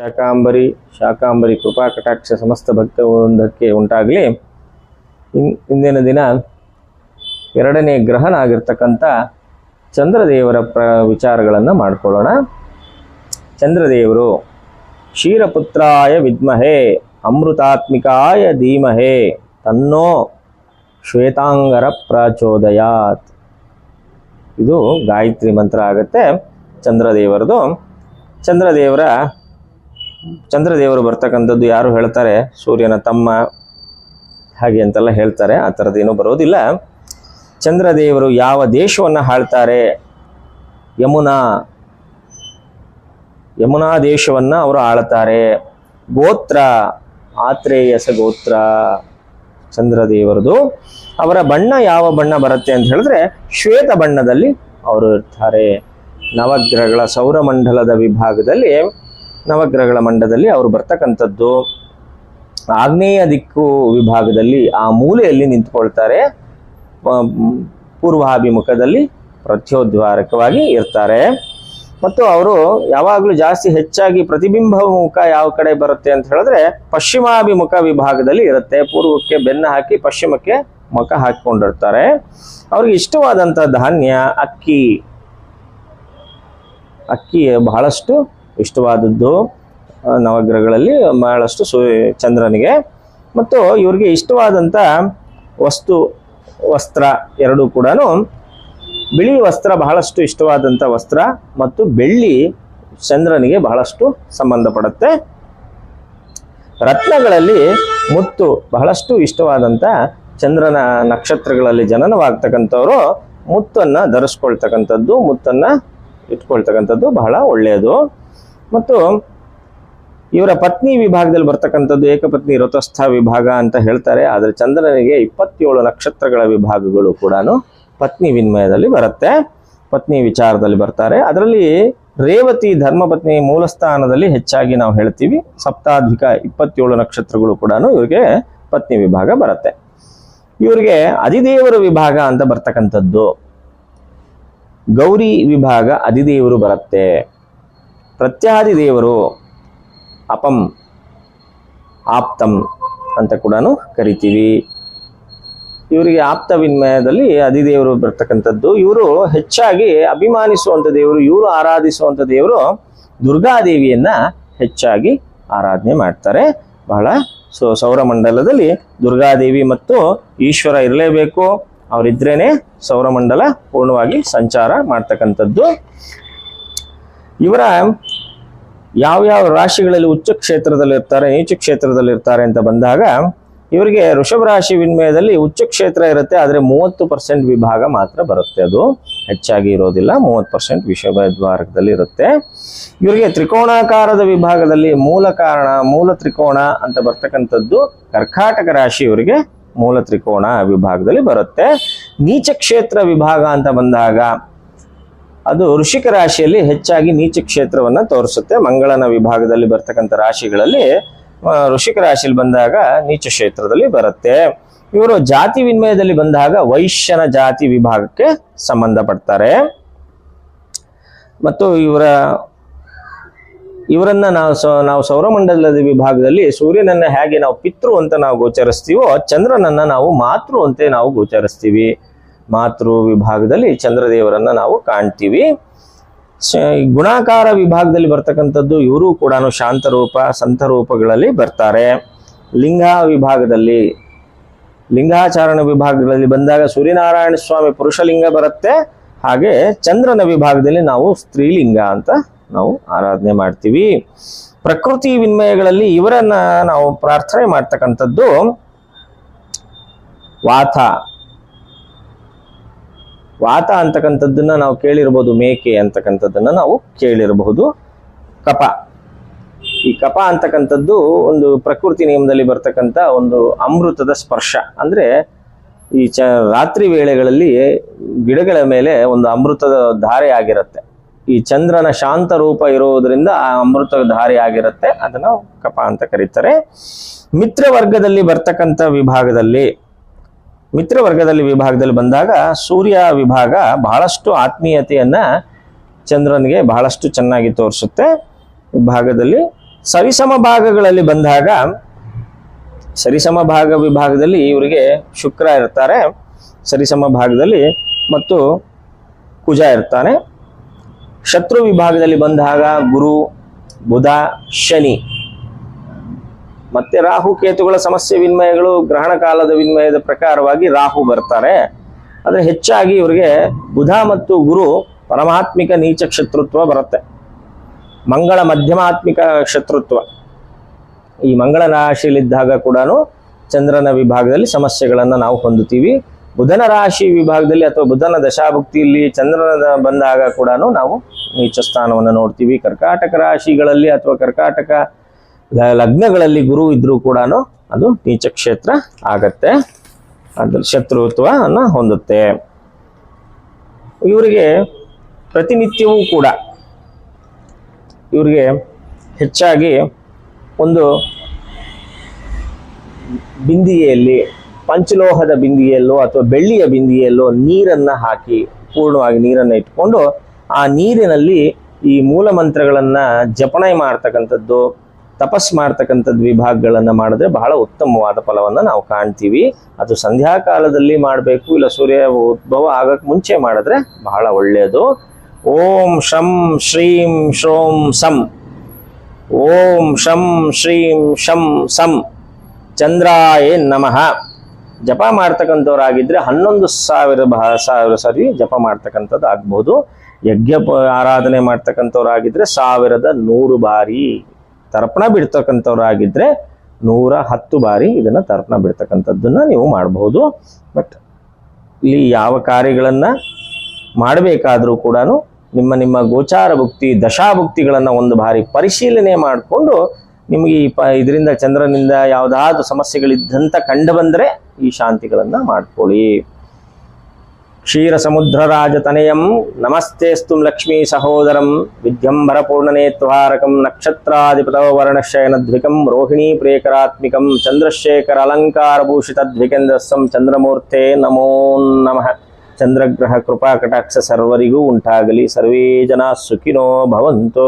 ಶಾಕಾಂಬರಿ ಶಾಕಾಂಬರಿ ಕೃಪಾ ಕಟಾಕ್ಷ ಸಮಸ್ತ ಭಕ್ತ ವೃಂದಕ್ಕೆ ಉಂಟಾಗಲಿ ಇಂದಿನ ದಿನ ಎರಡನೇ ಗ್ರಹನ ಆಗಿರ್ತಕ್ಕಂಥ ಚಂದ್ರದೇವರ ಪ್ರ, ವಿಚಾರಗಳನ್ನು ಮಾಡಿಕೊಳ್ಳೋಣ. ಚಂದ್ರದೇವರು, ಕ್ಷೀರಪುತ್ರಾಯ ವಿದ್ಮಹೇ, ಅಮೃತಾತ್ಮಿಕಾಯ ಧೀಮಹೇ, ತನ್ನೋ ಶ್ವೇತಾಂಗರ ಪ್ರಚೋದಯಾತ್. ಇದು ಗಾಯತ್ರಿ ಮಂತ್ರ ಆಗುತ್ತೆ ಚಂದ್ರದೇವರದು. ಚಂದ್ರದೇವರ ಚಂದ್ರದೇವರು ಬರ್ತಕ್ಕಂಥದ್ದು ಯಾರು ಹೇಳ್ತಾರೆ? ಸೂರ್ಯನ ತಮ್ಮ ಹಾಗೆ ಅಂತೆಲ್ಲ ಹೇಳ್ತಾರೆ. ಆ ಥರದ್ದೇನೂ ಬರೋದಿಲ್ಲ. ಚಂದ್ರದೇವರು ಯಾವ ದೇಶವನ್ನು ಆಳ್ತಾರೆ ಯಮುನಾ ಯಮುನಾ ದೇಶವನ್ನು ಅವರು ಆಳ್ತಾರೆ. ಗೋತ್ರ, ಆತ್ರೇಯಸ ಗೋತ್ರ. ಚಂದ್ರದೇವರದು. ಅವರ ಬಣ್ಣ ಯಾವ ಬಣ್ಣ ಬರುತ್ತೆ ಅಂತ ಹೇಳಿದ್ರೆ ಶ್ವೇತ ಬಣ್ಣದಲ್ಲಿ ಅವರು ಇರ್ತಾರೆ. ನವಗ್ರಹಗಳ ಸೌರಮಂಡಲದ ವಿಭಾಗದಲ್ಲಿ ನವಗ್ರಹಗಳ ಮಂಡದಲ್ಲಿ ಅವರು ಬರ್ತಕ್ಕಂಥದ್ದು. ಆಗ್ನೇಯ ದಿಕ್ಕು ವಿಭಾಗದಲ್ಲಿ ಆ ಮೂಲೆಯಲ್ಲಿ ನಿಂತ್ಕೊಳ್ತಾರೆ. ಪೂರ್ವಾಭಿಮುಖದಲ್ಲಿ ಪ್ರತ್ಯೋದ್ವಾರಕವಾಗಿ ಇರ್ತಾರೆ. ಮತ್ತು ಅವರು ಯಾವಾಗಲೂ ಜಾಸ್ತಿ ಹೆಚ್ಚಾಗಿ ಪ್ರತಿಬಿಂಬ ಮುಖ ಯಾವ ಕಡೆ ಬರುತ್ತೆ ಅಂತ ಹೇಳಿದ್ರೆ ಪಶ್ಚಿಮಾಭಿಮುಖ ವಿಭಾಗದಲ್ಲಿ ಇರುತ್ತೆ. ಪೂರ್ವಕ್ಕೆ ಬೆನ್ನ ಹಾಕಿ ಪಶ್ಚಿಮಕ್ಕೆ ಮುಖ ಹಾಕಿಕೊಂಡಿರ್ತಾರೆ. ಅವ್ರಿಗೆ ಇಷ್ಟವಾದಂಥ ಧಾನ್ಯ, ಅಕ್ಕಿ. ಅಕ್ಕಿ ಬಹಳಷ್ಟು ಇಷ್ಟವಾದದ್ದು ನವಗ್ರಹಗಳಲ್ಲಿ ಬಹಳಷ್ಟು ಸೂ, ಚಂದ್ರನಿಗೆ. ಮತ್ತು ಇವ್ರಿಗೆ ಇಷ್ಟವಾದಂಥ ವಸ್ತು, ವಸ್ತ್ರ ಎರಡೂ ಕೂಡ ಬಿಳಿ ವಸ್ತ್ರ ಬಹಳಷ್ಟು ಇಷ್ಟವಾದಂಥ ವಸ್ತ್ರ ಮತ್ತು ಬೆಳ್ಳಿ ಚಂದ್ರನಿಗೆ ಬಹಳಷ್ಟು ಸಂಬಂಧಪಡುತ್ತೆ ರತ್ನಗಳಲ್ಲಿ ಮುತ್ತು ಬಹಳಷ್ಟು ಇಷ್ಟವಾದಂಥ ಚಂದ್ರನ ನಕ್ಷತ್ರಗಳಲ್ಲಿ ಜನನವಾಗ್ತಕ್ಕಂಥವ್ರು ಮುತ್ತನ್ನು ಧರಿಸ್ಕೊಳ್ತಕ್ಕಂಥದ್ದು, ಮುತ್ತನ್ನು ಇಟ್ಕೊಳ್ತಕ್ಕಂಥದ್ದು ಬಹಳ ಒಳ್ಳೆಯದು. ಮತ್ತು ಇವರ ಪತ್ನಿ ವಿಭಾಗದಲ್ಲಿ ಬರ್ತಕ್ಕಂಥದ್ದು ಏಕಪತ್ನಿ ರಥಸ್ಥ ವಿಭಾಗ ಅಂತ ಹೇಳ್ತಾರೆ. ಆದರೆ ಚಂದ್ರನಿಗೆ ಇಪ್ಪತ್ತೇಳು ನಕ್ಷತ್ರಗಳ ವಿಭಾಗಗಳು ಕೂಡ ಪತ್ನಿ ವಿನ್ಮಯದಲ್ಲಿ ಬರುತ್ತೆ. ಪತ್ನಿ ವಿಚಾರದಲ್ಲಿ ಬರ್ತಾರೆ. ಅದರಲ್ಲಿ ರೇವತಿ ಧರ್ಮಪತ್ನಿ ಮೂಲಸ್ಥಾನದಲ್ಲಿ ಹೆಚ್ಚಾಗಿ ನಾವು ಹೇಳ್ತೀವಿ. ಸಪ್ತಾಧಿಕ ಇಪ್ಪತ್ತೇಳು ನಕ್ಷತ್ರಗಳು ಕೂಡ ಇವರಿಗೆ ಪತ್ನಿ ವಿಭಾಗ ಬರುತ್ತೆ. ಇವರಿಗೆ ಅಧಿದೇವರ ವಿಭಾಗ ಅಂತ ಬರ್ತಕ್ಕಂಥದ್ದು. ಗೌರಿ ವಿಭಾಗ ಅಧಿದೇವರು ಬರುತ್ತೆ. ಪ್ರತ್ಯಾದಿ ದೇವರು ಅಪಂ ಆಪ್ತಂ ಅಂತ ಕೂಡ ಕರಿತೀವಿ. ಇವರಿಗೆ ಆಪ್ತ ವಿನಿಮಯದಲ್ಲಿ ಅಧಿದೇವರು ಬರ್ತಕ್ಕಂಥದ್ದು. ಇವರು ಹೆಚ್ಚಾಗಿ ಅಭಿಮಾನಿಸುವಂಥ ದೇವರು, ಇವರು ಆರಾಧಿಸುವಂಥ ದೇವರು ದುರ್ಗಾದೇವಿಯನ್ನ ಹೆಚ್ಚಾಗಿ ಆರಾಧನೆ ಮಾಡ್ತಾರೆ. ಬಹಳ ಸೊ, ಸೌರಮಂಡಲದಲ್ಲಿ ದುರ್ಗಾದೇವಿ ಮತ್ತು ಈಶ್ವರ ಇರಲೇಬೇಕು. ಅವರಿದ್ರೇನೆ ಸೌರಮಂಡಲ ಪೂರ್ಣವಾಗಿ ಸಂಚಾರ ಮಾಡ್ತಕ್ಕಂಥದ್ದು. ಇವರ ಯಾವ ಯಾವ ರಾಶಿಗಳಲ್ಲಿ ಉಚ್ಚ ಕ್ಷೇತ್ರದಲ್ಲಿ ಇರ್ತಾರೆ ನೀಚ ಕ್ಷೇತ್ರದಲ್ಲಿ ಇರ್ತಾರೆ ಅಂತ ಬಂದಾಗ, ಇವರಿಗೆ ಋಷಭ ರಾಶಿ ವಿನಿಮಯದಲ್ಲಿ ಉಚ್ಚ ಕ್ಷೇತ್ರ ಇರುತ್ತೆ, ಆದರೆ ಮೂವತ್ತು ಪರ್ಸೆಂಟ್ ವಿಭಾಗ ಮಾತ್ರ ಬರುತ್ತೆ ಅದು. ಹೆಚ್ಚಾಗಿ ಇರೋದಿಲ್ಲ, ಮೂವತ್ತು ಪರ್ಸೆಂಟ್ ವಿಷಭ ದ್ವಾರಕದಲ್ಲಿ ಇರುತ್ತೆ. ಇವರಿಗೆ ತ್ರಿಕೋಣಾಕಾರದ ವಿಭಾಗದಲ್ಲಿ ಮೂಲ ಕಾರಣ, ಮೂಲ ತ್ರಿಕೋಣ ಅಂತ ಬರ್ತಕ್ಕಂಥದ್ದು ಕರ್ಕಾಟಕ ರಾಶಿ ಇವರಿಗೆ ಮೂಲ ತ್ರಿಕೋಣ ವಿಭಾಗದಲ್ಲಿ ಬರುತ್ತೆ. ನೀಚ ಕ್ಷೇತ್ರ ವಿಭಾಗ ಅಂತ ಬಂದಾಗ ಅದು ಋಷಿಕ ರಾಶಿಯಲ್ಲಿ ಹೆಚ್ಚಾಗಿ ನೀಚ ಕ್ಷೇತ್ರವನ್ನ ತೋರಿಸುತ್ತೆ. ಮಂಗಳನ ವಿಭಾಗದಲ್ಲಿ ಬರ್ತಕ್ಕಂಥ ರಾಶಿಗಳಲ್ಲಿ ಋಷಿಕ ರಾಶಿಯಲ್ಲಿ ಬಂದಾಗ ನೀಚ ಕ್ಷೇತ್ರದಲ್ಲಿ ಬರುತ್ತೆ. ಇವರು ಜಾತಿ ವಿನಿಮಯದಲ್ಲಿ ಬಂದಾಗ ವೈಶ್ಯನ ಜಾತಿ ವಿಭಾಗಕ್ಕೆ ಸಂಬಂಧಪಡ್ತಾರೆ. ಮತ್ತು ಇವರ, ಇವರನ್ನ ನಾವು ನಾವು ಸೌರಮಂಡಲದ ವಿಭಾಗದಲ್ಲಿ ಸೂರ್ಯನನ್ನ ಹೇಗೆ ನಾವು ಪಿತೃ ಅಂತ ನಾವು ಗೋಚರಿಸ್ತೀವೋ, ಚಂದ್ರನನ್ನ ನಾವು ಮಾತೃ ಅಂತೆ ನಾವು ಗೋಚರಿಸ್ತೀವಿ. ಮಾತೃ ವಿಭಾಗದಲ್ಲಿ ಚಂದ್ರದೇವರನ್ನ ನಾವು ಕಾಣ್ತೀವಿ. ಗುಣಾಕಾರ ವಿಭಾಗದಲ್ಲಿ ಬರ್ತಕ್ಕಂಥದ್ದು ಇವರು ಕೂಡ ಶಾಂತರೂಪ, ಸಂತರೂಪಗಳಲ್ಲಿ ಸಂತ ರೂಪಗಳಲ್ಲಿ ಬರ್ತಾರೆ. ಲಿಂಗ ವಿಭಾಗದಲ್ಲಿ, ಲಿಂಗಾಚಾರಣ ವಿಭಾಗಗಳಲ್ಲಿ ಬಂದಾಗ ಸೂರ್ಯನಾರಾಯಣ ಸ್ವಾಮಿ ಪುರುಷಲಿಂಗ ಬರುತ್ತೆ. ಹಾಗೆ ಚಂದ್ರನ ವಿಭಾಗದಲ್ಲಿ ನಾವು ಸ್ತ್ರೀಲಿಂಗ ಅಂತ ನಾವು ಆರಾಧನೆ ಮಾಡ್ತೀವಿ. ಪ್ರಕೃತಿ ವಿನಿಮಯಗಳಲ್ಲಿ ಇವರನ್ನ ನಾವು ಪ್ರಾರ್ಥನೆ ಮಾಡ್ತಕ್ಕಂಥದ್ದು ವಾತ ವಾತ ಅಂತಕ್ಕಂಥದ್ದನ್ನ ನಾವು ಕೇಳಿರ್ಬೋದು, ಮೇಕೆ ಅಂತಕ್ಕಂಥದ್ದನ್ನ ನಾವು ಕೇಳಿರಬಹುದು. ಕಪ. ಈ ಕಪ ಅಂತಕ್ಕಂಥದ್ದು ಒಂದು ಪ್ರಕೃತಿ ನಿಯಮದಲ್ಲಿ ಬರ್ತಕ್ಕಂಥ ಒಂದು ಅಮೃತದ ಸ್ಪರ್ಶ. ಅಂದ್ರೆ ಈ ಚ, ರಾತ್ರಿ ವೇಳೆಗಳಲ್ಲಿ ಗಿಡಗಳ ಮೇಲೆ ಒಂದು ಅಮೃತದ ಧಾರೆ ಆಗಿರುತ್ತೆ. ಈ ಚಂದ್ರನ ಶಾಂತ ರೂಪ ಇರುವುದರಿಂದ ಆ ಅಮೃತ ಧಾರೆ ಆಗಿರುತ್ತೆ. ಅದನ್ನ ಕಪ ಅಂತ ಕರೀತಾರೆ. ಮಿತ್ರ ವರ್ಗದಲ್ಲಿ ಬರ್ತಕ್ಕಂಥ ವಿಭಾಗದಲ್ಲಿ ಮಿತ್ರ ವರ್ಗದಲ್ಲಿ ವಿಭಾಗದಲ್ಲಿ ಬಂದಾಗ ಸೂರ್ಯ ವಿಭಾಗ ಬಹಳಷ್ಟು ಆತ್ಮೀಯತೆಯನ್ನ ಚಂದ್ರನಿಗೆ ಬಹಳಷ್ಟು ಚೆನ್ನಾಗಿ ತೋರಿಸುತ್ತೆ. ವಿಭಾಗದಲ್ಲಿ ಸರಿಸಮ ಭಾಗಗಳಲ್ಲಿ ಬಂದಾಗ, ಸರಿಸಮ ಭಾಗ ವಿಭಾಗದಲ್ಲಿ ಇವರಿಗೆ ಶುಕ್ರ ಇರ್ತಾರೆ, ಸರಿಸಮ ಭಾಗದಲ್ಲಿ ಮತ್ತು ಕುಜ ಇರ್ತಾನೆ. ಶತ್ರು ವಿಭಾಗದಲ್ಲಿ ಬಂದಾಗ ಗುರು, ಬುಧ, ಶನಿ. ಮತ್ತೆ ರಾಹು ಕೇತುಗಳ ಸಮಸ್ಯೆ ವಿನಿಮಯಗಳು ಗ್ರಹಣ ಕಾಲದ ವಿನಿಮಯದ ಪ್ರಕಾರವಾಗಿ ರಾಹು ಬರ್ತಾರೆ. ಆದರೆ ಹೆಚ್ಚಾಗಿ ಇವರಿಗೆ ಬುಧ ಮತ್ತು ಗುರು ಪರಮಾತ್ಮಿಕ ನೀಚ ಶತ್ರುತ್ವ ಬರುತ್ತೆ. ಮಂಗಳ ಮಧ್ಯಮಾತ್ಮಿಕ ಶತ್ರುತ್ವ. ಈ ಮಂಗಳ ರಾಶಿಯಲ್ಲಿದ್ದಾಗ ಕೂಡ ಚಂದ್ರನ ವಿಭಾಗದಲ್ಲಿ ಸಮಸ್ಯೆಗಳನ್ನು ನಾವು ಹೊಂದುತ್ತೀವಿ. ಬುಧನ ರಾಶಿ ವಿಭಾಗದಲ್ಲಿ ಅಥವಾ ಬುಧನ ದಶಾಭುಕ್ತಿಯಲ್ಲಿ ಚಂದ್ರನ ಬಂದಾಗ ಕೂಡ ನಾವು ನೀಚ ಸ್ಥಾನವನ್ನು ನೋಡ್ತೀವಿ. ಕರ್ಕಾಟಕ ರಾಶಿಗಳಲ್ಲಿ ಅಥವಾ ಕರ್ಕಾಟಕ ಲಗ್ನಗಳಲ್ಲಿ ಗುರು ಇದ್ರೂ ಕೂಡ ಅದು ನೀಚ ಕ್ಷೇತ್ರ ಆಗತ್ತೆ. ಅದ್ರ ಶತ್ರುತ್ವವನ್ನು ಹೊಂದುತ್ತೆ. ಇವರಿಗೆ ಪ್ರತಿನಿತ್ಯವೂ ಕೂಡ ಇವರಿಗೆ ಹೆಚ್ಚಾಗಿ ಒಂದು ಬಿಂದಿಗೆಯಲ್ಲಿ, ಪಂಚಲೋಹದ ಬಿಂದಿಗೆಯಲ್ಲೋ ಅಥವಾ ಬೆಳ್ಳಿಯ ಬಿಂದಿಗೆಯಲ್ಲೋ ನೀರನ್ನು ಹಾಕಿ ಪೂರ್ಣವಾಗಿ ನೀರನ್ನು ಇಟ್ಕೊಂಡು ಆ ನೀರಿನಲ್ಲಿ ಈ ಮೂಲ ಮಂತ್ರಗಳನ್ನು ಜಪಣೆ ಮಾಡ್ತಕ್ಕಂಥದ್ದು ತಪಸ್ ಮಾಡ್ತಕ್ಕಂಥದ್ದು ವಿಭಾಗಗಳನ್ನು ಮಾಡಿದ್ರೆ ಬಹಳ ಉತ್ತಮವಾದ ಫಲವನ್ನು ನಾವು ಕಾಣ್ತೀವಿ. ಅದು ಸಂಧ್ಯಾ ಕಾಲದಲ್ಲಿ ಮಾಡಬೇಕು, ಇಲ್ಲ ಸೂರ್ಯ ಉದ್ಭವ ಆಗಕ್ಕೆ ಮುಂಚೆ ಮಾಡಿದ್ರೆ ಬಹಳ ಒಳ್ಳೆಯದು ಓಂ ಶಂ ಶ್ರೀಂ ಶೋಂ ಸಂ. ಓಂ ಶಂ ಶ್ರೀಂ ಶಂ ಸಂ. ಚಂದ್ರಾಯೇ ನಮಃ. ಜಪ ಮಾಡ್ತಕ್ಕಂಥವ್ರಾಗಿದ್ರೆ ಹನ್ನೊಂದು ಸಾವಿರ ಸಾವಿರ ಸರಿ ಜಪ ಮಾಡ್ತಕ್ಕಂಥದ್ದು ಆಗ್ಬೋದು ಯಜ್ಞ ಆರಾಧನೆ ಮಾಡ್ತಕ್ಕಂಥವ್ರಾಗಿದ್ರೆ ಸಾವಿರದ ನೂರು ಬಾರಿ. ತರ್ಪಣ ಬಿಡ್ತಕ್ಕಂಥವ್ರಾಗಿದ್ದರೆ ನೂರ ಹತ್ತು ಬಾರಿ ಇದನ್ನು ತರ್ಪಣ ಬಿಡ್ತಕ್ಕಂಥದ್ದನ್ನು ನೀವು ಮಾಡಬಹುದು. ಬಟ್ ಇಲ್ಲಿ ಯಾವ ಕಾರ್ಯಗಳನ್ನು ಮಾಡಬೇಕಾದರೂ ಕೂಡ ನಿಮ್ಮ ನಿಮ್ಮ ಗೋಚಾರ ಭುಕ್ತಿ, ದಶಾಭುಕ್ತಿಗಳನ್ನು ಒಂದು ಬಾರಿ ಪರಿಶೀಲನೆ ಮಾಡಿಕೊಂಡು ನಿಮಗೆ ಈ ಪ ಇದರಿಂದ, ಚಂದ್ರನಿಂದ ಯಾವುದಾದ್ರೂ ಸಮಸ್ಯೆಗಳಿದ್ದಂತ ಕಂಡು ಬಂದರೆ ಈ ಶಾಂತಿಗಳನ್ನು ಮಾಡ್ಕೊಳ್ಳಿ. ಕ್ಷೀರ ಸಮುದ್ರ ರಾಜತನಯಂ ನಮಸ್ತೆಸ್ತು ಲಕ್ಷ್ಮೀ ಸಹೋದರಂ ವಿದ್ಯಂಬರ ಪೂರ್ಣನೇತ್ವಾರಕಂ ನಕ್ಷತ್ರಾಧಿಪತವ ವರ್ಣಶಯನದ್ವಿಕಂ ರೋಹಿಣೀ ಪ್ರೇಕರಾತ್ಮಿಕಂ ಚಂದ್ರಶೇಖರ ಅಲಂಕಾರ ಭೂಷಿತ ದ್ವಿಕೇಂದ್ರಸ್ಸಂ ಚಂದ್ರಮೂರ್ತೆ ನಮೋ ನಮಃ ಚಂದ್ರಗ್ರಹ ಕೃಪಾ ಕಟಾಕ್ಷ ಸರ್ವರಿಗೂ ಉಂಟಾಗಲಿ ಸರ್ವೇ ಜನ ಸುಖಿನೋ ಭವಂತು